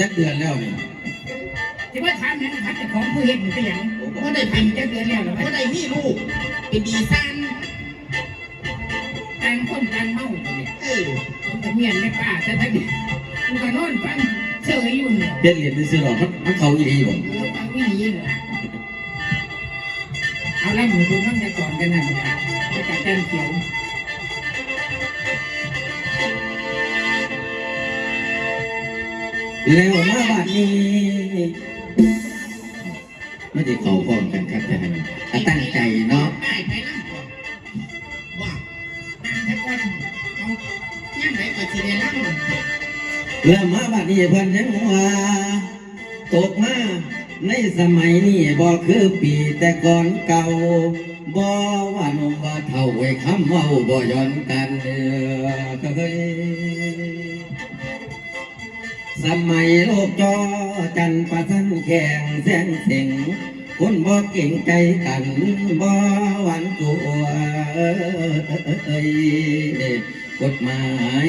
จักเดือนแล้วนี่ที่ว่าทานนั้นพัดแต่ของผู้เห็นมันเป็นอย่างว่าได้พันจะเดือนแล้วหรอก็ได้มีลูกเป็นดีซันต่างคนต่างเมาเนี่ยเออผมก็เมียนไม่ป้าแต่ถ้าเด็กกูก็นอนฟังเฉยอยู่เนี่ยเฮ็ดเหรียญซื้อหรอกมันมันเขาอีหลีบ่แล้วฟังวิธีเลยเอาล่ะหมูดูมั่งแต่ก่อนกันนะนะครับจะจัดแต้มเขียว แล้วมาบัดนี้ไม่ได้เขาพร้อมกันครับแต่ให้อะตั้งใจเนาะไปไปนั่งก่อนว่านั่งแค่ก่อนเอาย่างไหนก็สิได้นั่งแล้วมาบัดนี้เพิ่นยังว่าตกมาในสมัยนี้บ่คือปีแต่ก่อนเก่าบ่ว่าหนุ่มว่าเฒ่าไว้คำเว้าบ่ย้อนกันเด้อเฮ้ย สมัยโลกจอจันประทันแข่งแสงเสียงคนบ่เก่งใจกันบ่หวันกลัวยกฎหมาย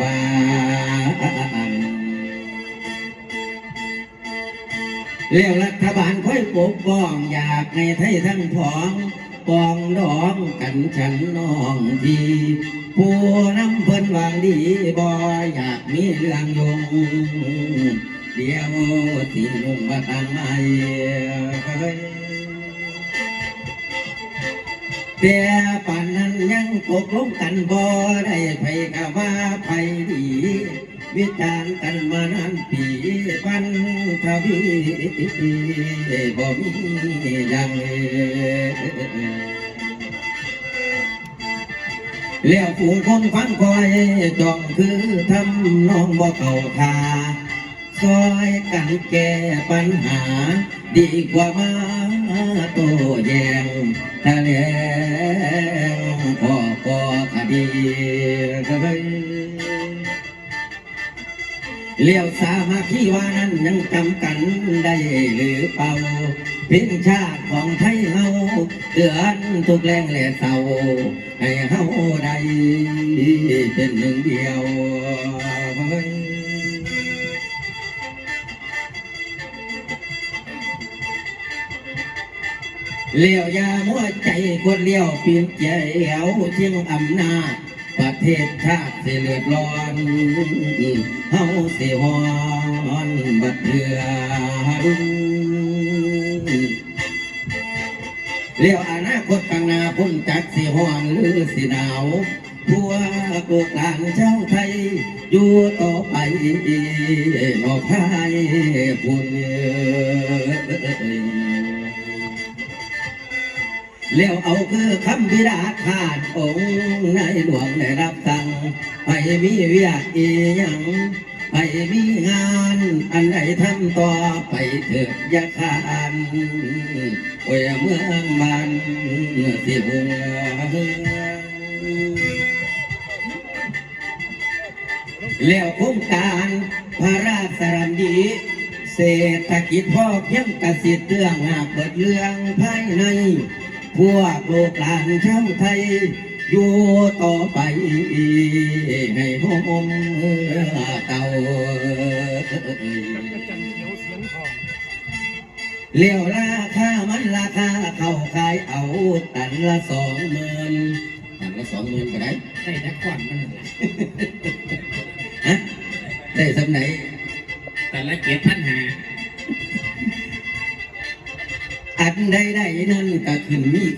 บานเรียกรัฐบาลค่อยปกป้องอยากให้ไทยทั้งผอง ปองดองกันฉันน้องทีผู้นำเพิ่นวางดีบ่อยากมีเรื่องยงเดี๋ยวสินุ่งมาทางไม่เฮ้ยแต่ป่านนั้นยังตกลงกันบ่ได้ไผกะว่าไผดี วิจารณ์กันมานานปีปันทวีบ่มีอย่างแล้วฝูงคนฟังคอยจ้องคือทำน้องบ่เข้าทาซอยกันแก้ปัญหา ดีกว่ามาโตแยงทะเลงพ่อก่อคดีเฮ้ย เลี้ยวสามาคีว่านั้นยังจำกันได้หรือเปล่าเป็นชาติของไทยเฮาเตือนทุกแรงและเศร้าให้เฮาได้เป็นหนึ่งเดียวเลี้ยวยามัวใจคนเลี้ยวปีนเจียวเชียงอำนาจ ประเทศชาติสิเลือดร้อนเฮาสิฮอนบัดเรือรุ่งเลี้ยวอนาคตข้างหน้าพ้นจากสิฮอนหรือสิหนาวพวกลูกหลานชาวไทย อยู่ต่อไปนอพายพุ่นเแล้วเอาคือคำพิดาขาดองค์ในหลวงได้รับสั่งไปมีเวียกอีหยังไปมีงานอันใดทำต่อไปเถิดยาขานโอ้ยเมืองบ้านสิหวเลี้ยวโครงการพระราชดำริเศรษฐกิจพ่อเพียงกสิเรื่องหากเปิดเรื่องภายใน พวกโลกหลานชาวไทย อยู่ต่อไป ให้หอมเต่าเลี้ยวราคามันราคาเข้าขายเอาตันละสองหมื่นตันละสองหมื่นก็ได้ใส่ตะก่อนมัน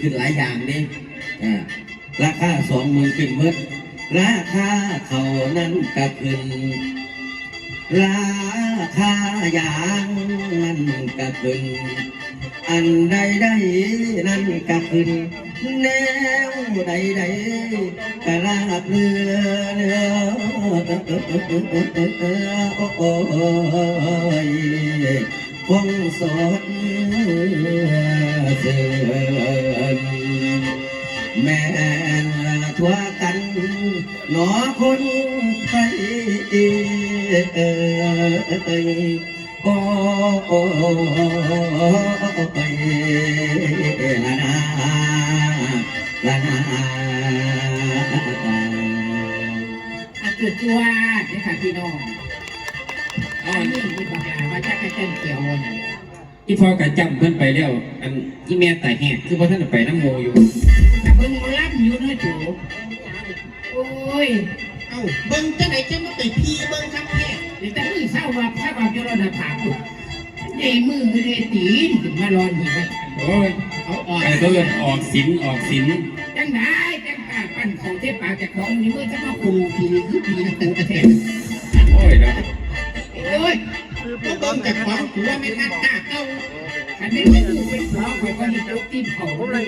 ขึ้นหลายอย่างเด้อ่าราคาสองหมื่นขึ้นเมื่อราคาเขานั้นก็ขึ้น ราคาอย่างนั่นก็ขึ้น อันใดใดนั่นก็ขึ้น แนวใดใดก็ลาบเรือเรือโอ้ยคงสด เสือนแม่นทั่วกันหนอคนไทยเอ้ยโอ้ยละนาละนาอาจุดจวดนี่ค่ะพี่น้องอันนี้ที่บอกลาว่าจะไปเต้นเกี่ยวน่ะ ที่พ่อกระจำเพิ่นไปแล้ว อันที่แม่ตายแหกคือพ่อท่านได้ไปน้ำโมอยู่แต่เบิ่งหมอลำอยู่นะจูโอ้ยเอ้าเบิ่งจังไหนจะมาไปพี่เบิ่งครับแค่เดี๋ยวแต่มือเศร้าว่าถ้าว่าจะรอดผาปุ๊บเดมือเดตีนถึงมารอนหีไปโอ้ยเอาอ่อนไอ้ตัวเอิ้นออกสินออกสินจังได้จังกาปั้นของเทปปากจากของนี่มือจะมาคูผีคือผีนะกูแท้โอ้ยเนาะโอ้ย ก็เบิ่งจากของหัวไม่ทันกล้าเก้าอันนี้ไม่ดูเป็นหัวคอยก็นี่จุกที่เขาเลย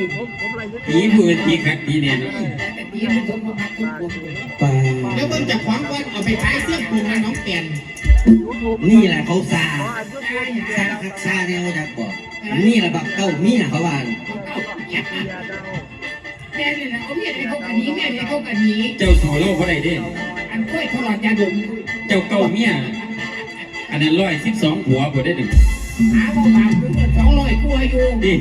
ผีมือผีคักผีเนี่ยเนาะแต่ตีนมันทุกมาพักทุกคนปลาแล้วเบิ่งจากของก่อนเอาไปขายเสื้อปูนะน้องแก่นนี่แหละเขาซาซาคักซาเนี่ยเขาจะบอกนี่แหละบักเก้าเมียเขาว่าแม่เนี่ยนะเอาเมียให้เขากันนี้แม่ให้เขากันนี้เจ้าสู่โลกเขาได้เด้อันกล้วยเขาหลอดยาดมเจ้าเก้าเมีย อันนั้นร้อยสิบสองหัวบ่ได้หนึ่งหาว่าบางถึงสองร้อยกลัวอยู่ดิ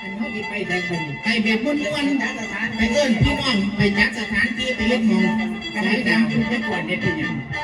อันเขาที่ไปแทงคนนี้ไปแบบม้วนๆไปเอิ้นพี่น้องไปจัดสถานที่ไปเฮ็ดหมองกระไรดาวคือแค่ก่อนเนี่ยเป็นยังเ